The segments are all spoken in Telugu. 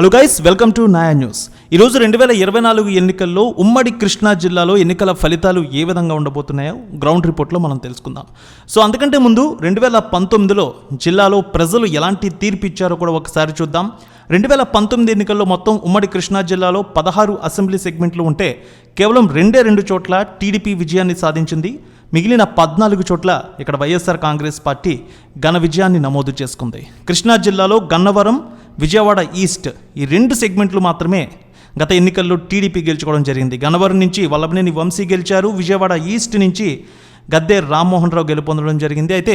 Hello guys welcome to Naya news ఈరోజు రెండు వేల ఇరవై నాలుగు ఎన్నికల్లో ఉమ్మడి కృష్ణా జిల్లాలో ఎన్నికల ఫలితాలు ఏ విధంగా ఉండబోతున్నాయో గ్రౌండ్ రిపోర్ట్లో మనం తెలుసుకుందాం. సో అందుకంటే ముందు రెండు వేల పంతొమ్మిదిలో జిల్లాలో ప్రజలు ఎలాంటి తీర్పు ఇచ్చారో కూడా ఒకసారి చూద్దాం. రెండు వేల పంతొమ్మిది ఎన్నికల్లో మొత్తం ఉమ్మడి కృష్ణా జిల్లాలో పదహారు అసెంబ్లీ సెగ్మెంట్లు ఉంటే కేవలం రెండే రెండు చోట్ల టీడీపీ విజయాన్ని సాధించింది. మిగిలిన పద్నాలుగు చోట్ల ఇక్కడ వైఎస్ఆర్ కాంగ్రెస్ పార్టీ ఘన విజయాన్ని నమోదు చేసుకుంది. కృష్ణా జిల్లాలో గన్నవరం విజయవాడ ఈస్ట్ ఈ రెండు సెగ్మెంట్లు మాత్రమే గత ఎన్నికల్లో టీడీపీ గెలుచుకోవడం జరిగింది. గన్నవరం నుంచి వల్లభనేని వంశీ గెలిచారు. విజయవాడ ఈస్ట్ నుంచి గద్దే రామ్మోహన్ రావు గెలుపొందడం జరిగింది. అయితే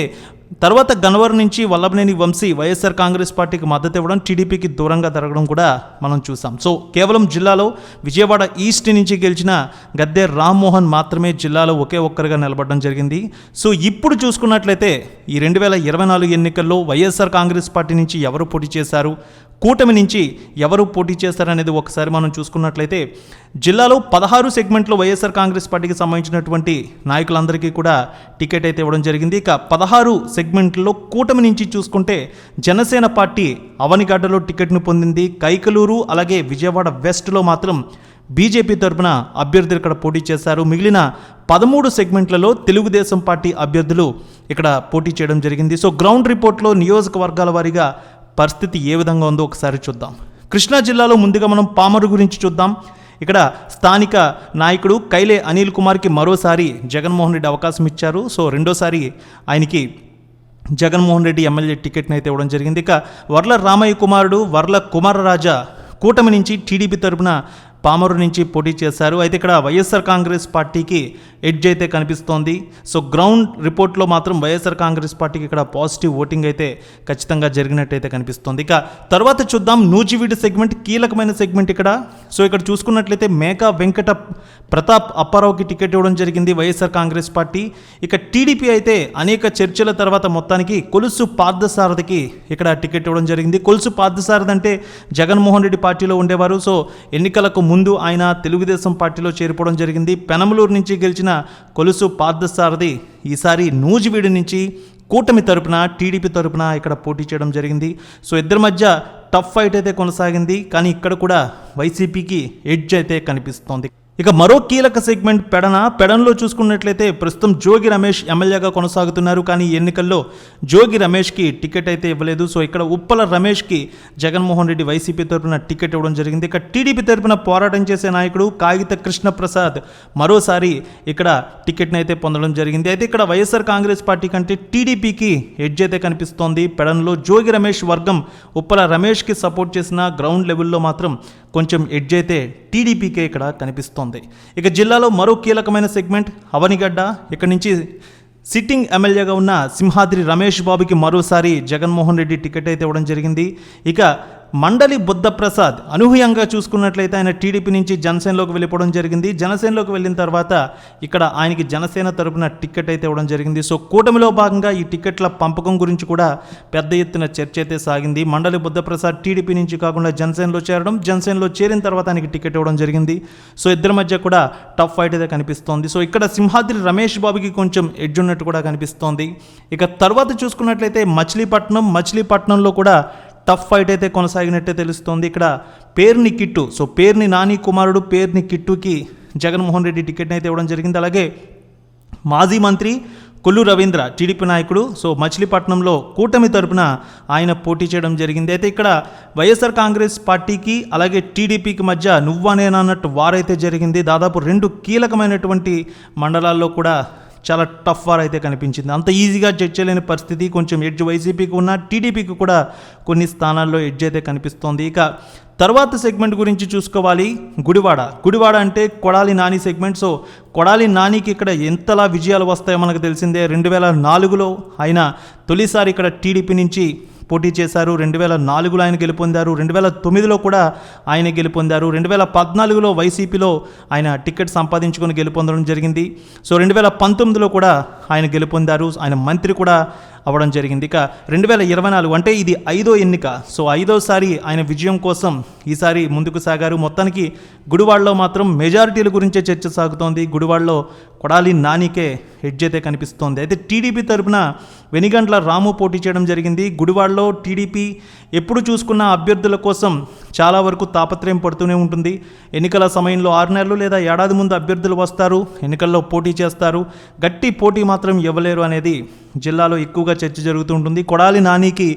తర్వాత గన్వర్ నుంచి వల్లభనేని వంశీ వైఎస్ఆర్ కాంగ్రెస్ పార్టీకి మద్దతు ఇవ్వడం టీడీపీకి దూరంగా జరగడం కూడా మనం చూసాం. సో కేవలం జిల్లాలో విజయవాడ ఈస్ట్ నుంచి గెలిచిన గద్దె రామ్మోహన్ మాత్రమే జిల్లాలో ఒకే ఒక్కరిగా నిలబడడం జరిగింది. సో ఇప్పుడు చూసుకున్నట్లయితే ఈ రెండు వేల ఇరవై నాలుగు ఎన్నికల్లో వైఎస్ఆర్ కాంగ్రెస్ పార్టీ నుంచి ఎవరు పోటీ చేశారు కూటమి నుంచి ఎవరు పోటీ చేస్తారనేది ఒకసారి మనం చూసుకున్నట్లయితే జిల్లాలో పదహారు సెగ్మెంట్లో వైఎస్ఆర్ కాంగ్రెస్ పార్టీకి సంబంధించినటువంటి నాయకులందరికీ కూడా టికెట్ అయితే ఇవ్వడం జరిగింది. ఇక పదహారు సెగ్మెంట్లో కూటమి నుంచి చూసుకుంటే జనసేన పార్టీ అవనిగడ్డలో టికెట్ను పొందింది. కైకలూరు అలాగే విజయవాడ వెస్ట్లో మాత్రం బీజేపీ తరపున అభ్యర్థులు ఇక్కడ పోటీ చేశారు. మిగిలిన పదమూడు సెగ్మెంట్లలో తెలుగుదేశం పార్టీ అభ్యర్థులు ఇక్కడ పోటీ చేయడం జరిగింది. సో గ్రౌండ్ రిపోర్ట్లో నియోజకవర్గాల వారీగా పరిస్థితి ఏ విధంగా ఉందో ఒకసారి చూద్దాం. కృష్ణా జిల్లాలో ముందుగా మనం పామరు గురించి చూద్దాం. ఇక్కడ స్థానిక నాయకుడు కైలే అనిల్ కుమార్కి మరోసారి జగన్మోహన్ రెడ్డి అవకాశం ఇచ్చారు. సో రెండోసారి ఆయనకి జగన్మోహన్ రెడ్డి ఎమ్మెల్యే టికెట్ని అయితే ఇవ్వడం జరిగింది. ఇక వర్ల రామయ్య కుమారుడు వర్ల కుమారరాజా కూటమి నుంచి టీడీపీ తరపున పామరు నుంచి పోటీ చేశారు. అయితే ఇక్కడ వైఎస్ఆర్ కాంగ్రెస్ పార్టీకి ఎడ్జ్ అయితే కనిపిస్తోంది. సో గ్రౌండ్ రిపోర్ట్లో మాత్రం వైఎస్ఆర్ కాంగ్రెస్ పార్టీకి ఇక్కడ పాజిటివ్ ఓటింగ్ అయితే ఖచ్చితంగా జరిగినట్టయితే కనిపిస్తోంది. ఇక తర్వాత చూద్దాం. నూజివీడు సెగ్మెంట్ కీలకమైన సెగ్మెంట్ ఇక్కడ. సో ఇక్కడ చూసుకున్నట్లయితే మేకా వెంకట ప్రతాప్ అప్పారావుకి టికెట్ ఇవ్వడం జరిగింది వైఎస్ఆర్ కాంగ్రెస్ పార్టీ. ఇక టీడీపీ అయితే అనేక చర్చల తర్వాత మొత్తానికి కొలుసు పార్థసారథికి ఇక్కడ టికెట్ ఇవ్వడం జరిగింది. కొలుసు పార్థసారథి అంటే జగన్మోహన్ రెడ్డి పార్టీలో ఉండేవారు. సో ఎన్నికలకు ముందు ముందు ఆయన తెలుగుదేశం పార్టీలో చేరిపోవడం జరిగింది. పెనమలూరు నుంచి గెలిచిన కొలుసు పార్థసారథి ఈసారి నూజివీడు నుంచి కూటమి తరపున టీడీపీ తరపున ఇక్కడ పోటీ చేయడం జరిగింది. సో ఇద్దరి మధ్య టఫ్ ఫైట్ అయితే కొనసాగింది. కానీ ఇక్కడ కూడా వైసీపీకి ఎడ్జ్ అయితే కనిపిస్తోంది. ఇక మరో కీలక సెగ్మెంట్ పెడన పెడన్లో చూసుకున్నట్లయితే ప్రస్తుతం జోగి రమేష్ ఎమ్మెల్యేగా కొనసాగుతున్నారు. కానీ ఈ ఎన్నికల్లో జోగి రమేష్కి టికెట్ అయితే ఇవ్వలేదు. సో ఇక్కడ ఉప్పల రమేష్కి జగన్మోహన్ రెడ్డి వైసీపీ తరపున టికెట్ ఇవ్వడం జరిగింది. ఇక టీడీపీ తరపున పోరాటం చేసే నాయకుడు కాగిత కృష్ణప్రసాద్ మరోసారి ఇక్కడ టికెట్ని అయితే పొందడం జరిగింది. అయితే ఇక్కడ వైఎస్ఆర్ కాంగ్రెస్ పార్టీ కంటే టీడీపీకి ఎడ్జ్ అయితే కనిపిస్తోంది. పెడన్లో జోగి రమేష్ వర్గం ఉప్పల రమేష్కి సపోర్ట్ చేసిన గ్రౌండ్ లెవెల్లో మాత్రం కొంచెం ఎడ్జ్ అయితే టీడీపీకే ఇక్కడ కనిపిస్తోంది. ఇక జిల్లాలో మరో కీలకమైన సెగ్మెంట్ అవనిగడ్డ. ఇక్కడ నుంచి సిట్టింగ్ ఎమ్మెల్యేగా ఉన్న సింహాద్రి రమేష్ బాబుకి మరోసారి జగన్మోహన్ రెడ్డి టికెట్ అయితే ఇవ్వడం జరిగింది. ఇక మండలి బుద్ధప్రసాద్ అనూహ్యంగా చూసుకున్నట్లయితే ఆయన టీడీపీ నుంచి జనసేనలోకి వెళ్ళిపోవడం జరిగింది. జనసేనలోకి వెళ్ళిన తర్వాత ఇక్కడ ఆయనకి జనసేన తరపున టికెట్ అయితే ఇవ్వడం జరిగింది. సో కూటమిలో భాగంగా ఈ టికెట్ల పంపకం గురించి కూడా పెద్ద ఎత్తున చర్చ అయితే సాగింది. మండలి బుద్ధప్రసాద్ టీడీపీ నుంచి కాకుండా జనసేనలో చేరడం జనసేనలో చేరిన తర్వాత ఆయనకి టికెట్ ఇవ్వడం జరిగింది. సో ఇద్దరి మధ్య కూడా టఫ్ ఫైట్ అయితే కనిపిస్తోంది. సో ఇక్కడ సింహాద్రి రమేష్ బాబుకి కొంచెం ఎడ్జ్ ఉన్నట్టు కూడా కనిపిస్తోంది. ఇక తర్వాత చూసుకున్నట్లయితే మచిలీపట్నం మచిలీపట్నంలో కూడా టఫ్ ఫైట్ అయితే కొనసాగినట్టే తెలుస్తోంది. ఇక్కడ పేర్ని కిట్టు సో పేర్ని నాని కుమారుడు పేర్ని కిట్టుకి జగన్మోహన్ రెడ్డి టికెట్ని అయితే ఇవ్వడం జరిగింది. అలాగే మాజీ మంత్రి కొల్లు రవీంద్ర టీడీపీ నాయకుడు సో మచిలీపట్నంలో కూటమి తరపున ఆయన పోటీ చేయడం జరిగింది. అయితే ఇక్కడ వైఎస్ఆర్ కాంగ్రెస్ పార్టీకి అలాగే టీడీపీకి మధ్య నువ్వనేనన్నట్టు వారైతే జరిగింది. దాదాపు రెండు కీలకమైనటువంటి మండలాల్లో కూడా చాలా టఫ్ వార్ అయితే కనిపించింది. అంత ఈజీగా జడ్జ్ చేయలేని పరిస్థితి కొంచెం ఎడ్జ్ వైసీపీకి ఉన్న టీడీపీకి కూడా కొన్ని స్థానాల్లో ఎడ్జ్ అయితే కనిపిస్తోంది. ఇక తర్వాత సెగ్మెంట్ గురించి చూసుకోవాలి. గుడివాడ. గుడివాడ అంటే కొడాలి నాని సెగ్మెంట్ సో కొడాలి నానికి ఇక్కడ ఎంతలా విజయాలు వస్తాయో మనకు తెలిసిందే. రెండు వేల నాలుగులో ఆయన తొలిసారి ఇక్కడ టీడీపీ నుంచి పోటీ చేశారు. రెండు వేల నాలుగులో ఆయన గెలుపొందారు. రెండు వేల తొమ్మిదిలో కూడా ఆయన గెలుపొందారు. రెండు వేల పద్నాలుగులో వైసీపీలో ఆయన టికెట్ సంపాదించుకొని గెలుపొందడం జరిగింది. సో రెండు వేల పంతొమ్మిదిలో కూడా ఆయన గెలుపొందారు. ఆయన మంత్రి కూడా అవ్వడం జరిగింది. ఇక రెండు వేల ఇరవై నాలుగు అంటే ఇది ఐదో ఎన్నిక. సో ఐదోసారి ఆయన విజయం కోసం ఈసారి ముందుకు సాగారు. మొత్తానికి గుడివాడలో మాత్రం మెజారిటీల గురించే చర్చ సాగుతోంది. గుడివాడలో కొడాలి నానికే హెడ్జ్ అయితే కనిపిస్తోంది. అయితే టీడీపీ తరపున వెనిగండ్ల రాము పోటీ చేయడం జరిగింది. గుడివాడలో టీడీపీ ఎప్పుడు చూసుకున్న అభ్యర్థుల కోసం చాలా వరకు తాపత్రయం పడుతూనే ఉంటుంది. ఎన్నికల సమయంలో ఆరు నెలలు లేదా ఏడాది ముందు అభ్యర్థులు వస్తారు. ఎన్నికల్లో పోటీ చేస్తారు. గట్టి పోటీ మాత్రం ఇవ్వలేరు అనేది జిల్లాలో ఎక్కువగా చర్చ జరుగుతూ ఉంటుంది. కొడాలి నానికి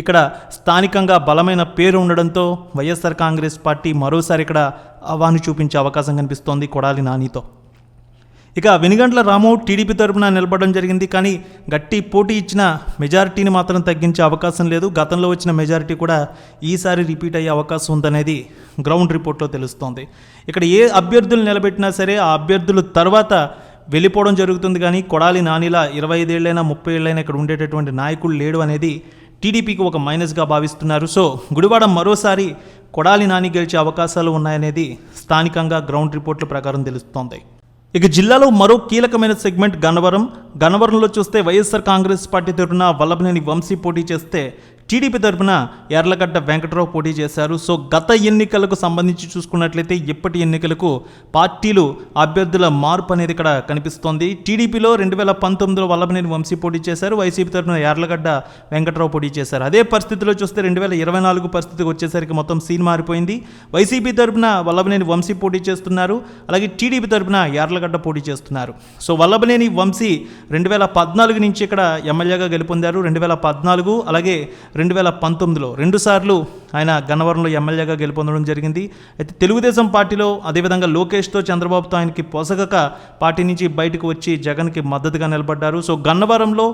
ఇక్కడ స్థానికంగా బలమైన పేరు ఉండడంతో వైఎస్ఆర్ కాంగ్రెస్ పార్టీ మరోసారి ఇక్కడ అవాను చూపించే అవకాశం కనిపిస్తోంది కొడాలి నానితో. ఇక వెనుగంట్ల రాము టీడీపీ తరపున నిలబడడం జరిగింది. కానీ గట్టి పోటీ ఇచ్చిన మెజారిటీని మాత్రం తగ్గించే అవకాశం లేదు. గతంలో వచ్చిన మెజారిటీ కూడా ఈసారి రిపీట్ అయ్యే అవకాశం ఉందనేది గ్రౌండ్ రిపోర్ట్లో తెలుస్తోంది. ఇక్కడ ఏ అభ్యర్థులు నిలబెట్టినా సరే ఆ అభ్యర్థులు తర్వాత వెళ్ళిపోవడం జరుగుతుంది కానీ కొడాలి నానిలా ఇరవై ఐదేళ్ళైనా ముప్పై ఏళ్ళైనా ఇక్కడ ఉండేటటువంటి నాయకుడు లేడు అనేది టీడీపీకి ఒక మైనస్గా భావిస్తున్నారు. సో గుడివాడ మరోసారి కొడాలి నాని గెలిచే అవకాశాలు ఉన్నాయనేది స్థానికంగా గ్రౌండ్ రిపోర్ట్ల ప్రకారం తెలుస్తోంది. ఇక జిల్లాలో మరో కీలకమైన సెగ్మెంట్ గన్నవరం. గన్నవరంలో చూస్తే వైఎస్ఆర్ కాంగ్రెస్ పార్టీ తరఫున వల్లభనేని వంశీ పోటీ చేస్తే టీడీపీ తరపున ఎర్లగడ్డ వెంకట్రావు పోటీ చేశారు. సో గత ఎన్నికలకు సంబంధించి చూసుకున్నట్లయితే ఇప్పటి ఎన్నికలకు పార్టీలు అభ్యర్థుల మార్పు అనేది ఇక్కడ కనిపిస్తోంది. టీడీపీలో రెండు వేల పంతొమ్మిదిలో వల్లభనేని వంశీ పోటీ చేశారు. వైసీపీ తరపున ఎర్లగడ్డ వెంకట్రావు పోటీ చేశారు. అదే పరిస్థితిలో చూస్తే రెండు వేల ఇరవై నాలుగు పరిస్థితికి వచ్చేసరికి మొత్తం సీన్ మారిపోయింది. వైసీపీ తరపున వల్లభనేని వంశీ పోటీ చేస్తున్నారు. అలాగే టీడీపీ తరఫున ఎర్లగడ్డ పోటీ చేస్తున్నారు. సో వల్లభనేని వంశీ రెండు వేల పద్నాలుగు నుంచి ఇక్కడ ఎమ్మెల్యేగా గెలుపొందారు. రెండు వేల పద్నాలుగు అలాగే రెండు వేల పంతొమ్మిదిలో రెండుసార్లు ఆయన గన్నవరంలో ఎమ్మెల్యేగా గెలుపొందడం జరిగింది. అయితే తెలుగుదేశం పార్టీలో అదేవిధంగా లోకేష్తో చంద్రబాబుతో ఆయనకి పొసగక పార్టీ నుంచి బయటకు వచ్చి జగన్కి మద్దతుగా నిలబడ్డారు. సో గన్నవరంలో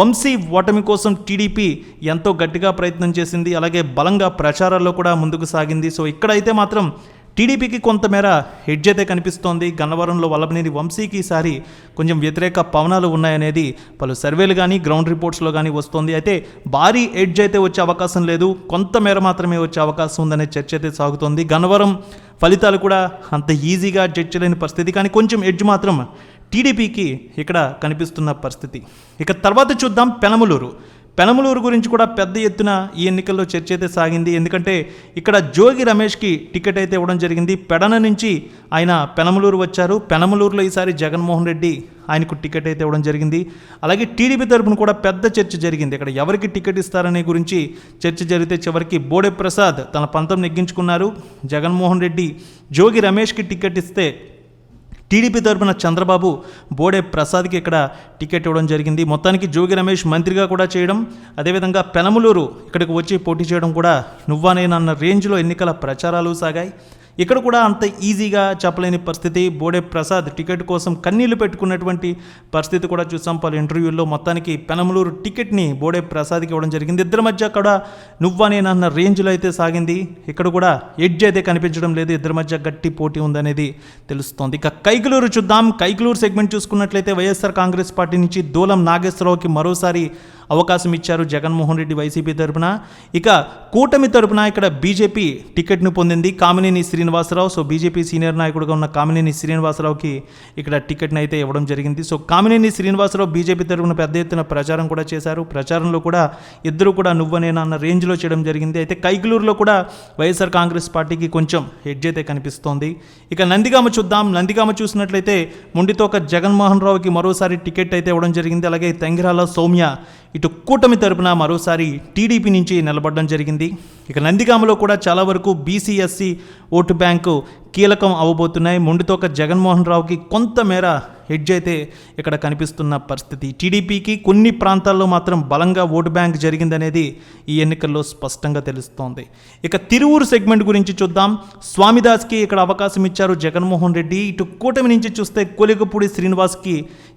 వంశీ ఓటమి కోసం టీడీపీ ఎంతో గట్టిగా ప్రయత్నం చేసింది. అలాగే బలంగా ప్రచారాల్లో కూడా ముందుకు సాగింది. సో ఇక్కడైతే మాత్రం టీడీపీకి కొంతమేర హెడ్జ్ అయితే కనిపిస్తోంది. గన్నవరంలో వల్లభనేని వంశీకి ఈసారి కొంచెం వ్యతిరేక పవనాలు ఉన్నాయనేది పలు సర్వేలు కానీ గ్రౌండ్ రిపోర్ట్స్లో కానీ వస్తోంది. అయితే భారీ ఎడ్జ్ అయితే వచ్చే అవకాశం లేదు. కొంతమేర మాత్రమే వచ్చే అవకాశం ఉందనే చర్చ అయితే సాగుతోంది. గన్నవరం ఫలితాలు కూడా అంత ఈజీగా జడ్జ్ చేయలేని పరిస్థితి. కానీ కొంచెం ఎడ్జ్ మాత్రం టీడీపీకి ఇక్కడ కనిపిస్తున్న పరిస్థితి. ఇక తర్వాత చూద్దాం పెనమలూరు. పెనమలూరు గురించి కూడా పెద్ద ఎత్తున ఈ ఎన్నికల్లో చర్చ అయితే సాగింది. ఎందుకంటే ఇక్కడ జోగి రమేష్కి టికెట్ అయితే ఇవ్వడం జరిగింది. పెడన నుంచి ఆయన పెనమలూరు వచ్చారు. పెనమలూరులో ఈసారి జగన్మోహన్ రెడ్డి ఆయనకు టికెట్ అయితే ఇవ్వడం జరిగింది. అలాగే టీడీపీ తరపున కూడా పెద్ద చర్చ జరిగింది. ఇక్కడ ఎవరికి టికెట్ ఇస్తారనే గురించి చర్చ జరిగితే చివరికి బోడే ప్రసాద్ తన పంతం నెగ్గించుకున్నారు. జగన్మోహన్ రెడ్డి జోగి రమేష్కి టికెట్ ఇస్తే టీడీపీ తరపున చంద్రబాబు బోడే ప్రసాద్కి ఇక్కడ టికెట్ ఇవ్వడం జరిగింది. మొత్తానికి జోగి రమేష్ మంత్రిగా కూడా చేయడం అదేవిధంగా పెనమలూరు ఇక్కడికి వచ్చి పోటీ చేయడం కూడా నువ్వానేనన్న రేంజ్లో ఎన్నికల ప్రచారాలు సాగాయి. ఇక్కడ కూడా అంత ఈజీగా చెప్పలేని పరిస్థితి. బోడే ప్రసాద్ టికెట్ కోసం కన్నీళ్ళు పెట్టుకున్నటువంటి పరిస్థితి కూడా చూసాం. పలు ఇంటర్వ్యూల్లో మొత్తానికి పెనమలూరు టికెట్ని బోడే ప్రసాద్కి ఇవ్వడం జరిగింది. ఇద్దరి మధ్య కూడా నువ్వా నేనన్న రేంజ్లో అయితే సాగింది. ఇక్కడ కూడా ఎడ్జ్ అయితే కనిపించడం లేదు. ఇద్దరి మధ్య గట్టి పోటీ ఉందనేది తెలుస్తోంది. ఇక కైకలూరు చూద్దాం. కైకలూరు సెగ్మెంట్ చూసుకున్నట్లయితే వైఎస్ఆర్ కాంగ్రెస్ పార్టీ నుంచి దూలం నాగేశ్వరరావుకి మరోసారి అవకాశం ఇచ్చారు జగన్మోహన్ రెడ్డి వైసీపీ తరపున. ఇక కూటమి తరపున ఇక్కడ బీజేపీ టికెట్ను పొందింది Kamineni Srinivasarao. So BJP senior నాయకుడుగా ఉన్న కామినేని శ్రీనివాసరావుకి ఇక్కడ టికెట్ని అయితే ఇవ్వడం జరిగింది. సో కామినేని శ్రీనివాసరావు బీజేపీ తరపున పెద్ద ఎత్తున ప్రచారం కూడా చేశారు. ప్రచారంలో కూడా ఇద్దరు కూడా నువ్వనేనా అన్న రేంజ్లో చేయడం జరిగింది. అయితే కైగులూరులో కూడా వైఎస్ఆర్ కాంగ్రెస్ పార్టీకి కొంచెం హెడ్జ్ అయితే కనిపిస్తోంది. ఇక నందిగామ చూద్దాం. నందిగామ చూసినట్లయితే ముండితోక జగన్మోహన్ రావుకి మరోసారి టికెట్ అయితే ఇవ్వడం జరిగింది. అలాగే తెంగిరాల సౌమ్య ఇటు కూటమి తరపున మరోసారి టీడీపీ నుంచి నిలబడడం జరిగింది. ఇక నందిగామలో కూడా చాలా వరకు బీసీఎస్సీ ఓటు బ్యాంకు కీలకం అవబోతున్నాయి. మొండితోక జగన్మోహన్ రావుకి కొంతమేర హెడ్జ్ అయితే ఇక్కడ కనిపిస్తున్న పరిస్థితి. టీడీపీకి కొన్ని ప్రాంతాల్లో మాత్రం బలంగా ఓటు బ్యాంక్ జరిగిందనేది ఈ ఎన్నికల్లో స్పష్టంగా తెలుస్తోంది. ఇక తిరువురు సెగ్మెంట్ గురించి చూద్దాం. స్వామిదాస్కి ఇక్కడ అవకాశం ఇచ్చారు జగన్మోహన్ రెడ్డి. ఇటు కూటమి నుంచి చూస్తే కొలిగపూడి శ్రీనివాస్కి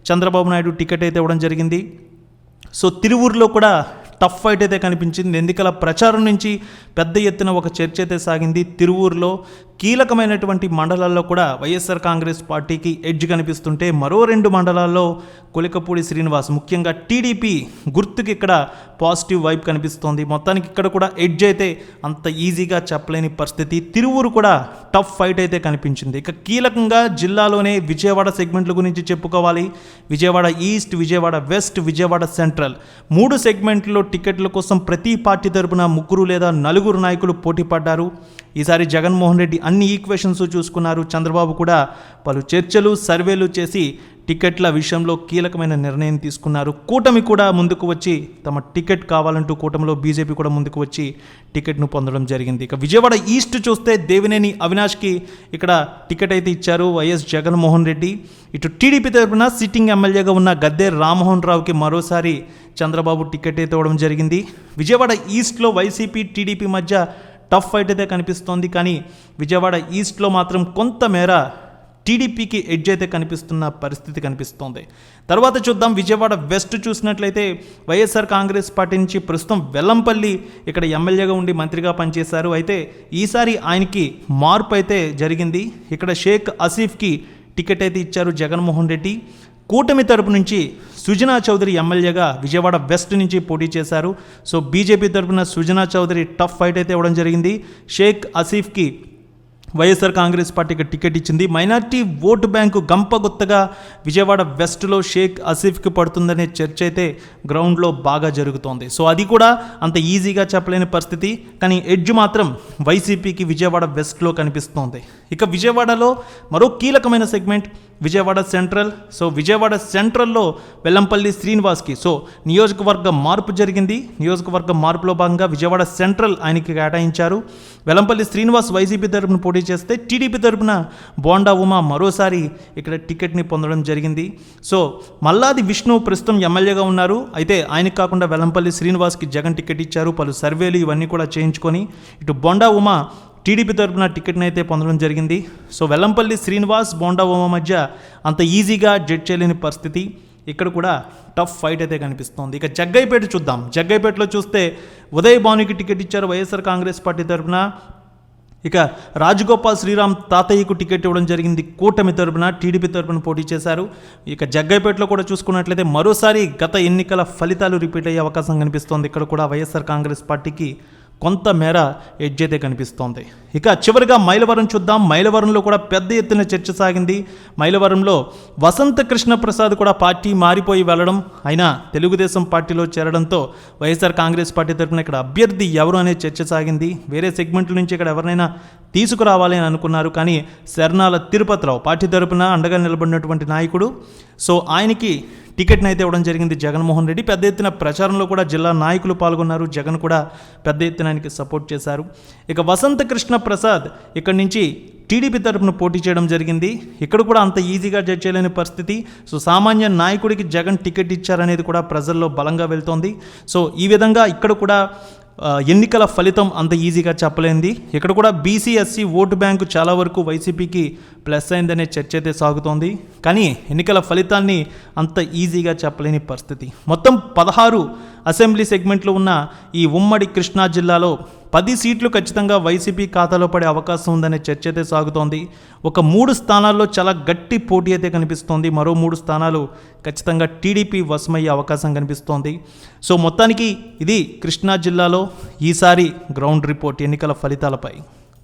చంద్రబాబు నాయుడు టికెట్ అయితే ఇవ్వడం జరిగింది. సో తిరువూరులో కూడా టఫ్ ఫైట్ అయితే కనిపించింది. ఎన్నికల ప్రచారం నుంచి పెద్ద ఎత్తున ఒక చర్చ అయితే సాగింది. తిరువూరులో కీలకమైనటువంటి మండలాల్లో కూడా వైఎస్ఆర్ కాంగ్రెస్ పార్టీకి ఎడ్జ్ కనిపిస్తుంటే మరో రెండు మండలాల్లో కొలికపూడి శ్రీనివాస్ ముఖ్యంగా టీడీపీ గుర్తుకి ఇక్కడ పాజిటివ్ వైబ్ కనిపిస్తోంది. మొత్తానికి ఇక్కడ కూడా ఎడ్జ్ అయితే అంత ఈజీగా చెప్పలేని పరిస్థితి. తిరువురు కూడా టఫ్ ఫైట్ అయితే కనిపించింది. ఇక కీలకంగా జిల్లాలోనే విజయవాడ సెగ్మెంట్ల గురించి చెప్పుకోవాలి. Vijayawada east Vijayawada west Vijayawada central. మూడు సెగ్మెంట్లో టికెట్ల కోసం ప్రతి పార్టీ తరపున ముగ్గురు లేదా నలుగురు నాయకులు పోటీ పడ్డారు. ఈసారి జగన్మోహన్ రెడ్డి అన్ని ఈక్వేషన్స్ చూసుకున్నారు. చంద్రబాబు కూడా పలు చర్చలు సర్వేలు చేసి టికెట్ల విషయంలో కీలకమైన నిర్ణయం తీసుకున్నారు. కూటమి కూడా ముందుకు వచ్చి తమ టికెట్ కావాలంటూ కూటమిలో బీజేపీ కూడా ముందుకు వచ్చి టికెట్ను పొందడం జరిగింది. ఇక విజయవాడ ఈస్ట్ చూస్తే దేవినేని అవినాష్కి ఇక్కడ టికెట్ అయితే ఇచ్చారు వైఎస్ జగన్మోహన్ రెడ్డి. ఇటు టీడీపీ తరఫున సిట్టింగ్ ఎమ్మెల్యేగా ఉన్న గద్దె రామ్మోహన్ రావుకి మరోసారి చంద్రబాబు టికెట్ అయితే ఇవ్వడం జరిగింది. విజయవాడ ఈస్ట్లో వైసీపీ టీడీపీ మధ్య టఫ్ ఫైట్ అయితే కనిపిస్తోంది. కానీ విజయవాడ ఈస్ట్లో మాత్రం కొంతమేర టీడీపీకి ఎడ్జ్ అయితే కనిపిస్తున్న పరిస్థితి కనిపిస్తోంది. తర్వాత చూద్దాం. విజయవాడ వెస్ట్ చూసినట్లయితే వైఎస్ఆర్ కాంగ్రెస్ పార్టీ నుంచి ప్రస్తుతం వెల్లంపల్లి ఇక్కడ ఎమ్మెల్యేగా ఉండి మంత్రిగా పనిచేశారు. అయితే ఈసారి ఆయనకి మార్పు అయితే జరిగింది. ఇక్కడ షేక్ అసీఫ్కి టికెట్ అయితే ఇచ్చారు జగన్మోహన్ రెడ్డి. కూటమి తరపు నుంచి సుజనా చౌదరి ఎమ్మెల్యేగా విజయవాడ వెస్ట్ నుంచి పోటీ చేశారు. సో బీజేపీ తరపున సుజనా చౌదరి టఫ్ ఫైట్ అయితే ఇవ్వడం జరిగింది. షేక్ అసీఫ్కి వైఎస్ఆర్ కాంగ్రెస్ పార్టీకి టికెట్ ఇచ్చింది. మైనార్టీ ఓటు బ్యాంకు గంపగుత్తగా విజయవాడ వెస్ట్లో షేక్ అసీఫ్కి పడుతుందనే చర్చ అయితే గ్రౌండ్లో బాగా జరుగుతోంది. సో అది కూడా అంత ఈజీగా చెప్పలేని పరిస్థితి. కానీ ఎడ్జ్ మాత్రం వైసీపీకి విజయవాడ వెస్ట్లో కనిపిస్తోంది. ఇక విజయవాడలో మరో కీలకమైన segment Vijayawada central. So Vijayawada సెంట్రల్లో వెల్లంపల్లి శ్రీనివాస్కి సో నియోజకవర్గ మార్పు జరిగింది. నియోజకవర్గ మార్పులో భాగంగా విజయవాడ సెంట్రల్ ఆయనకి కేటాయించారు. వెల్లంపల్లి శ్రీనివాస్ వైసీపీ తరపున పోటీ చేస్తే టీడీపీ తరపున బోండా ఉమా మరోసారి ఇక్కడ టికెట్ని పొందడం జరిగింది. సో మల్లాది విష్ణు ప్రస్తుతం ఎమ్మెల్యేగా ఉన్నారు. అయితే ఆయనకు కాకుండా వెల్లంపల్లి శ్రీనివాస్కి జగన్ టికెట్ ఇచ్చారు. పలు సర్వేలు ఇవన్నీ కూడా చేయించుకొని ఇటు బొండా ఉమా టీడీపీ తరపున టికెట్ని అయితే పొందడం జరిగింది. సో వెల్లంపల్లి శ్రీనివాస్ బోండా ఉమ మధ్య అంత ఈజీగా జడ్జ్ చేయలేని పరిస్థితి. ఇక్కడ కూడా టఫ్ ఫైట్ అయితే కనిపిస్తోంది. ఇక జగ్గైపేట చూద్దాం. జగ్గైపేటలో చూస్తే ఉదయ్ భానుకి టికెట్ ఇచ్చారు వైఎస్ఆర్ కాంగ్రెస్ పార్టీ తరపున. ఇక రాజగోపాల్ శ్రీరామ్ తాతయ్యకు టికెట్ ఇవ్వడం జరిగింది. కూటమి తరపున టీడీపీ తరపున పోటీ చేశారు. ఇక జగ్గైపేటలో కూడా చూసుకున్నట్లయితే మరోసారి గత ఎన్నికల ఫలితాలు రిపీట్ అయ్యే అవకాశం కనిపిస్తోంది. ఇక్కడ కూడా వైఎస్ఆర్ కాంగ్రెస్ పార్టీకి కొంత మేర ఎడ్జ్ అయితే కనిపిస్తోంది. ఇక చివరిగా మైలవరం చూద్దాం. మైలవరంలో కూడా పెద్ద ఎత్తున చర్చ సాగింది. మైలవరంలో వసంత కృష్ణప్రసాద్ కూడా పార్టీ మారిపోయి వెళ్ళడం అయినా తెలుగుదేశం పార్టీలో చేరడంతో వైఎస్ఆర్ కాంగ్రెస్ పార్టీ తరఫున ఇక్కడ అభ్యర్థి ఎవరు అనే చర్చ సాగింది. వేరే సెగ్మెంట్ల నుంచి ఇక్కడ ఎవరినైనా తీసుకురావాలి అని అనుకున్నారు. కానీ శరణాల తిరుపతిరావు పార్టీ తరపున అండగా నిలబడినటువంటి నాయకుడు. సో ఆయనకి టికెట్ని అయితే ఇవ్వడం జరిగింది జగన్మోహన్ రెడ్డి. పెద్ద ఎత్తున ప్రచారంలో కూడా జిల్లా నాయకులు పాల్గొన్నారు. జగన్ కూడా పెద్ద ఎత్తున ఆయనకి సపోర్ట్ చేశారు. ఇక వసంత కృష్ణ ప్రసాద్ ఇక్కడి నుంచి టీడీపీ తరపున పోటీ చేయడం జరిగింది. ఇక్కడ కూడా అంత ఈజీగా జడ్జ్ చేయలేని పరిస్థితి. సో సామాన్య నాయకుడికి జగన్ టికెట్ ఇచ్చారనేది కూడా ప్రజల్లో బలంగా వెళ్తోంది. సో ఈ విధంగా ఇక్కడ కూడా ఎన్నికల ఫలితం అంత ఈజీగా చెప్పలేంది. ఇక్కడ కూడా బీసీ ఎస్సీ ఓటు బ్యాంకు చాలా వరకు వైసీపీకి ప్లస్ అయిందనే చర్చ అయితే సాగుతోంది. కానీ ఎన్నికల ఫలితాన్ని అంత ఈజీగా చెప్పలేని పరిస్థితి. మొత్తం పదహారు అసెంబ్లీ సెగ్మెంట్లు ఉన్న ఈ ఉమ్మడి కృష్ణా జిల్లాలో పది సీట్లు ఖచ్చితంగా వైసీపీ ఖాతాలో పడే అవకాశం ఉందనే చర్చ అయితే సాగుతోంది. ఒక మూడు స్థానాల్లో చాలా గట్టి పోటీ అయితే కనిపిస్తోంది. మరో మూడు స్థానాలు ఖచ్చితంగా టీడీపీ వశమయ్యే అవకాశం కనిపిస్తోంది. సో మొత్తానికి ఇది కృష్ణా జిల్లాలో ఈసారి గ్రౌండ్ రిపోర్ట్ ఎన్నికల ఫలితాలపై.